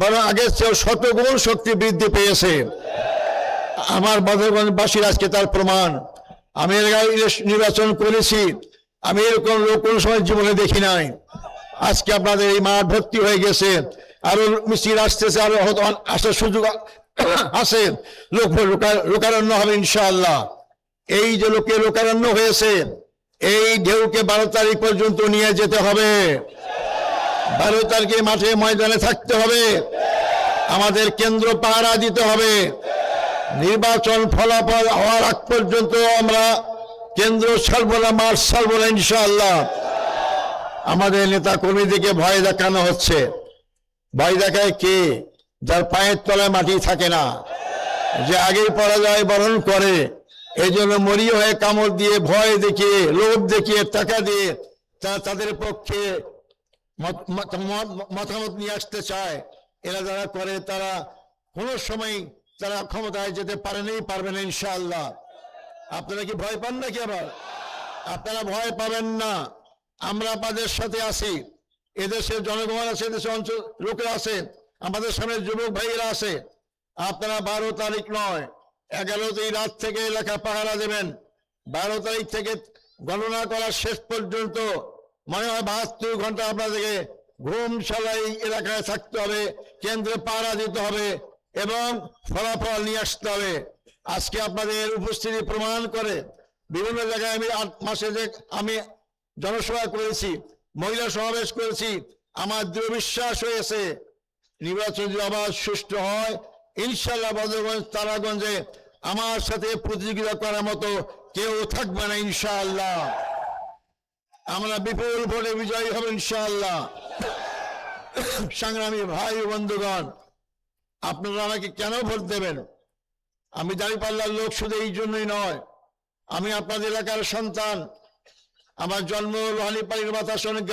বরং আগের চেয়েও শতগুণ শক্তি বৃদ্ধি পেয়েছে। আমার বাদরগঞ্জবাসীর আজকে তার প্রমাণ। আমি নির্বাচন করেছি। আমি এরকম লোক কোনো সময় জীবনে দেখি নাই। আজকে আপনাদের এই মাঠ ভর্তি হয়ে গেছে। আরও মিছিল আসতেছে, আরও আসার সুযোগ আছে। লোক লোকারণ্য হবে ইনশাআল্লাহ। এই যে লোকে লোকারণ্য হয়েছে, এই ঢেউকে বারো তারিখ পর্যন্ত নিয়ে যেতে হবে। তারিখে মাঠে ময়দানে থাকতে হবে। আমাদের কেন্দ্র পাহারা দিতে হবে। নির্বাচন ফলাফল হওয়ার আগ পর্যন্ত আমরা কেন্দ্র ছাড়ব না, মাঠ ছাড়ব না, ইনশাআল্লাহ। আমাদের নেতা কর্মীদেরকে ভয় দেখানো হচ্ছে। ভয় দেখায় কে? যার পায়ের তলায় মাটি থাকে না। যে আগেই পরাজয় বরণ করে এই জন্য মরিয়ে হয়ে কামড় দিয়ে ভয় দেখিয়ে, লোভ দেখিয়ে, টাকা দিয়ে তা- তাদের পক্ষে মতামত নিয়ে আসতে চায়। এরা যারা করে, তারা কোনো সময় তারা ক্ষমতায় যেতে পারেনি পারবে না, ইনশাআল্লাহ। আপনারা কি ভয় পান নাকি আবার? আপনারা ভয় পাবেন না। আমরা আপনাদের সাথে আছি। এদেশের জনগণ আছে এদেশের অঞ্চল লোকেরা আছে। আমাদের সামনে যুবক ভাইয়েরা আছে। আপনারা বারো তারিখ নয়, এগারোতেই রাত থেকে এলাকা পাহারা দেবেন। বারো তারিখ থেকে গণনা করার শেষ পর্যন্ত মনে হয় বাহাত্তর ঘণ্টা আপনাদেরকে ঘুম ছাড়াই এলাকায় থাকতে হবে, কেন্দ্রে পাহারা দিতে হবে এবং ফলাফল নিয়ে আসতে হবে। আজকে আপনাদের উপস্থিতি প্রমাণ করে বিভিন্ন জায়গায় আমি আট মাসে যে আমি জনসভা করেছি, মহিলা সমাবেশ করেছি, আমার দৃঢ় বিশ্বাস হয়েছে, নির্বাচন যদি আবার সুষ্ঠু হয় ইনশাল্লাহ বদরগঞ্জ, তারাগঞ্জে আমার সাথে প্রতিযোগিতা করার মতো কেউ থাকবে না ইনশাআল্লাহ। আমরা বিপুল ভোটে বিজয়ী হব ইনশাআল্লাহ। সংগ্রামী ভাই বন্ধুগণ, আপনারা আমাকে কেন ভোট দেবেন? আমি দাঁড়িপাল্লার লোক শুধু এই জন্যই নয়, আমি আপনাদের এলাকার সন্তান। আমার জন্ম লোহানিপাড়ির বাতাস অনেক